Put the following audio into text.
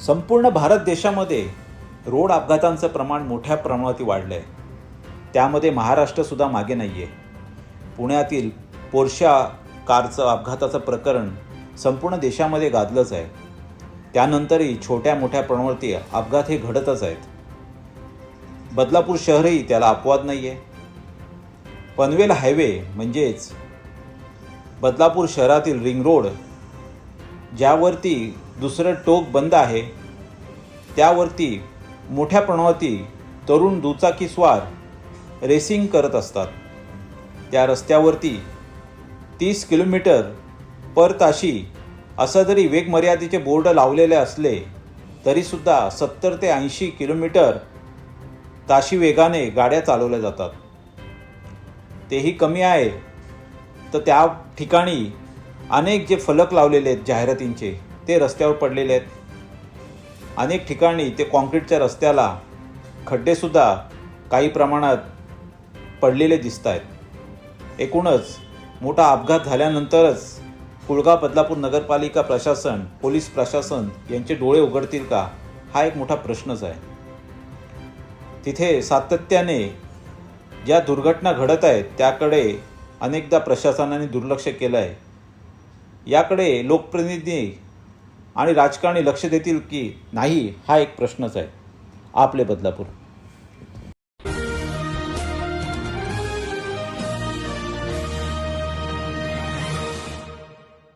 संपूर्ण भारत देशामध्ये रोड अपघातांचं प्रमाण मोठ्या प्रमाणात वाढलं आहे त्यामध्ये महाराष्ट्रसुद्धा मागे नाही आहे पुण्यातील पोर्शा कारचं अपघाताचं प्रकरण संपूर्ण देशामध्ये गाजलंच आहे. त्यानंतरही छोट्या मोठ्या प्रमाणावरती अपघात हे घडतच आहेत. बदलापूर शहरही त्याला अपवाद नाही आहे पनवेल हायवे म्हणजेच बदलापूर शहरातील रिंग रोड ज्यावरती दुसरं टोक बंद आहे त्यावरती मोठ्या प्रमाणावरती तरुण दुचाकीस्वार रेसिंग करत असतात. त्या रस्त्यावरती तीस किलोमीटर पर ताशी असं जरी वेगमर्यादेचे बोर्ड लावलेले असले तरीसुद्धा सत्तर ते ऐंशी किलोमीटर ताशी वेगाने गाड्या चालवल्या जातात. तेही कमी आहे. तर त्या ठिकाणी अनेक जे फलक लावलेले आहेत जाहिरातींचे ते रस्त्यावर पडलेले आहेत. अनेक ठिकाणी ते कॉन्क्रीटच्या रस्त्याला खड्डेसुद्धा काही प्रमाणात पडलेले दिसत आहेत एकूणच मोठा अपघात झाल्यानंतरच कुळगाव बदलापूर नगरपालिका प्रशासन पोलीस प्रशासन यांचे डोळे उघडतील का? हा एक मोठा प्रश्नच आहे. तिथे सातत्याने ज्या दुर्घटना घडत आहेत त्याकडे अनेकदा प्रशासनाने दुर्लक्ष केलं आहे याकडे लोकप्रतिनिधी आणि राजकारणी लक्ष देतील की नाही हा एक प्रश्नच आहे. आपले बदलापूर.